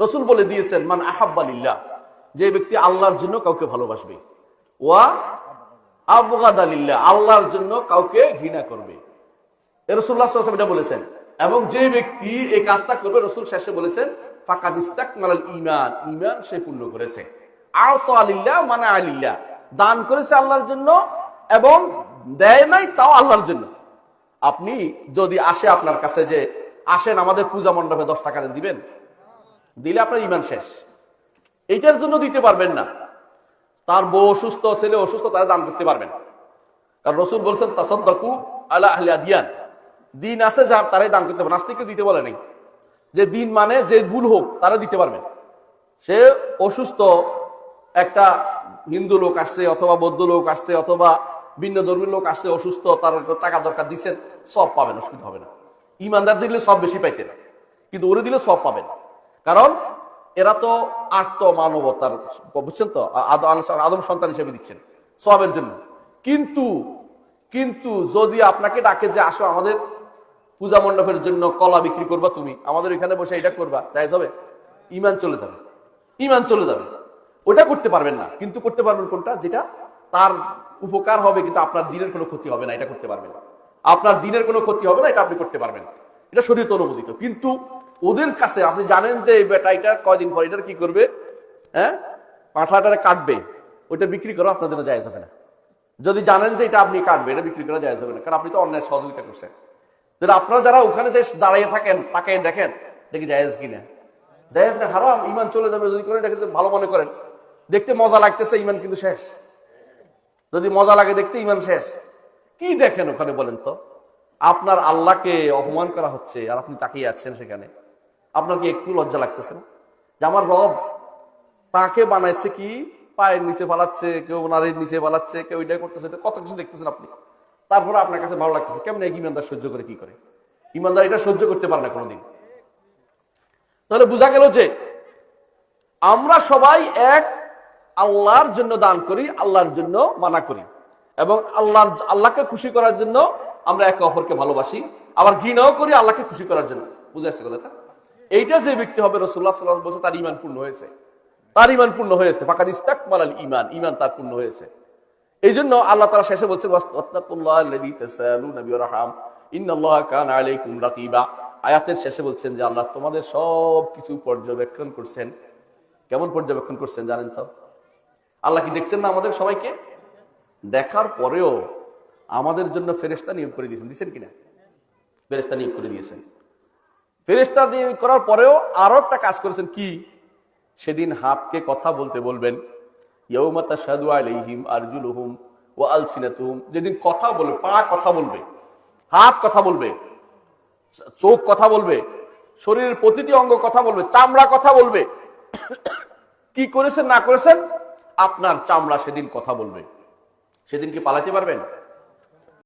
রসুল বলে দিয়েছেন, মান আহাব্বালিল্লাহ যে ব্যক্তি আল্লাহর জন্য কাউকে ভালোবাসবে। ওয়া আবগাদ আলিল্লাহ আল্লাহর জন্য কাউকে ঘৃণা করবে। রসুল্লাহ এটা বলেছেন। এবং যে ব্যক্তি এই কাজটা করবে, রসুল শেষে বলেছেন মানা আল্লাহর জন্য এবং দেয় নাই তাও আল্লাহর জন্য। আপনি যদি আসে আপনার কাছে যে, আসেন, আমাদের পূজা মণ্ডপে দশ টাকা দিবেন? দিলে আপনার ইমান শেষ। এইটার জন্য দিতে পারবেন না। তার বউ অসুস্থ, ছেলে অসুস্থ, তারা দান করতে পারবেন। কারণ রসুল বলছেন, তাসদ্দাকু আলা দিয়ান দিন আছে যা তারাই দান করতে পারে নাস্তিককে দিতে বলে নাই। যে দিন মানে যে ভুল হোক, তারা দিতে পারবেন সে অসুস্থ, একটা হিন্দু লোক আসছে, অথবা বৌদ্ধ লোক আসছে, অথবা ভিন্ন ধর্মীয় লোক আসছে, অসুস্থ, তার টাকা দরকার দিচ্ছেন সব পাবেন, অসুবিধা হবে না। ইমানদার দিলে সব বেশি পাইতেন। কিন্তু ওরে দিলে সব পাবেন। কারণ এরা তো আত্ম মানবতার বুঝছেন তো? আদ- আদ- আদম সন্তান হিসেবে দিচ্ছেন সবের জন্য। কিন্তু কিন্তু যদি আপনাকে ডাকে যে, আসো আমাদের পূজা মণ্ডপের জন্য কলা বিক্রি করবা তুমি, আমাদের এখানে বসে এটা করবা তাই যাবে ইমান চলে যাবে। ইমান চলে যাবে। ওটা করতে পারবেন না, কিন্তু করতে পারবেন কোনটা? যেটা তার উপকার হবে, কিন্তু আপনার দিনের কোনো ক্ষতি হবে না, এটা করতে পারবেন। আপনার দিনের কোনো ক্ষতি হবে না, এটা আপনি করতে পারবেন এটা শরীর অনুমোদিত। কিন্তু ওদের কাছে আপনি জানেন যে বেটা এটা কয়দিন পর এটার কি করবে? হ্যাঁ? পাঠাটা কাটবে। ওইটা বিক্রি করো আপনার জন্য যায় যাবে না। যদি জানেন যে এটা আপনি কাটবে, এটা বিক্রি করা যায় যাবে না। কারণ আপনি তো অন্যায় সহযোগিতা করছেন। তাহলে আপনারা যারা ওখানে যে দাঁড়িয়ে থাকেন তাকে দেখেন দেখি জায়েজ কিনা? জায়েজ না, হারাম। ইমান চলে যাবে যদি করেন দেখেছে ভালো মনে করেন। দেখতে মজা লাগতেছে ইমান কিন্তু শেষ। যদি মজা লাগে, দেখতে ইমান শেষ। কি দেখেন ওখানে বলেন তো? আপনার আল্লাহকে অপমান করা হচ্ছে আর আপনি তাকিয়ে আছেন সেখানে। আপনার কি একটু লজ্জা লাগতেছে না? যে আমার রব তাকে বানাইছে কি? পায়ের নিচে পালাচ্ছে কেউ নারীর নিচে পালাচ্ছে কেউ এটা করতেছে কত কিছু দেখতেছেন আপনি? তারপরে আপনার কাছে ভালো লাগতেছে, কেমন এক ইমানদার সহ্য করে কি করে? ইমানদার এটা সহ্য করতে পারে না কোনোদিন। তাহলে বোঝা গেল যে আমরা সবাই এক আল্লাহর জন্য দান করি, আল্লাহর জন্য মানা করি। এবং আল্লাহর, আল্লাহকে খুশি করার জন্য আমরা একে অপরকে ভালোবাসি, আবার ঘৃণাও করি আল্লাহকে খুশি করার জন্য। বুঝে আসছে কথাটা? এইটা যে ব্যক্তি হবে রসুল্লাহ সাল্লাহ বলছে তার ইমান পূর্ণ হয়েছে। তার ইমান পূর্ণ হয়েছে। ফাঁকা ইস্তাক মালাল ইমান ইমান তার পূর্ণ হয়েছে। এই জন্য আল্লাহ তারা শেষে বলছেন আয়াতের শেষে বলছেন যে, আল্লাহ তোমাদের সব কিছু পর্যবেক্ষণ করছেন। কেমন পর্যবেক্ষণ করছেন জানেন তো? আল্লাহ কি দেখছেন না আমাদের সবাইকে? দেখার পরেও আমাদের জন্য ফেরেশতা নিয়োগ করে দিয়েছেন। দিচ্ছেন কিনা? ফেরেশতা নিয়োগ করে দিয়েছেন। ফেরেশতা নিয়োগ করার পরেও আরও একটা কাজ করেছেন কি? সেদিন হাতকে কথা বলতে বলবেন ও আলসিনাতুহুম। যেদিন কথা বলবে, পা কথা বলবে, হাত কথা বলবে, চোখ কথা বলবে, শরীরের প্রতিটি অঙ্গ কথা বলবে, চামড়া কথা বলবে। কি করেছেন, না করেছেন? আপনার চামড়া সেদিন কথা বলবে। সেদিন কি পালাতে পারবেন?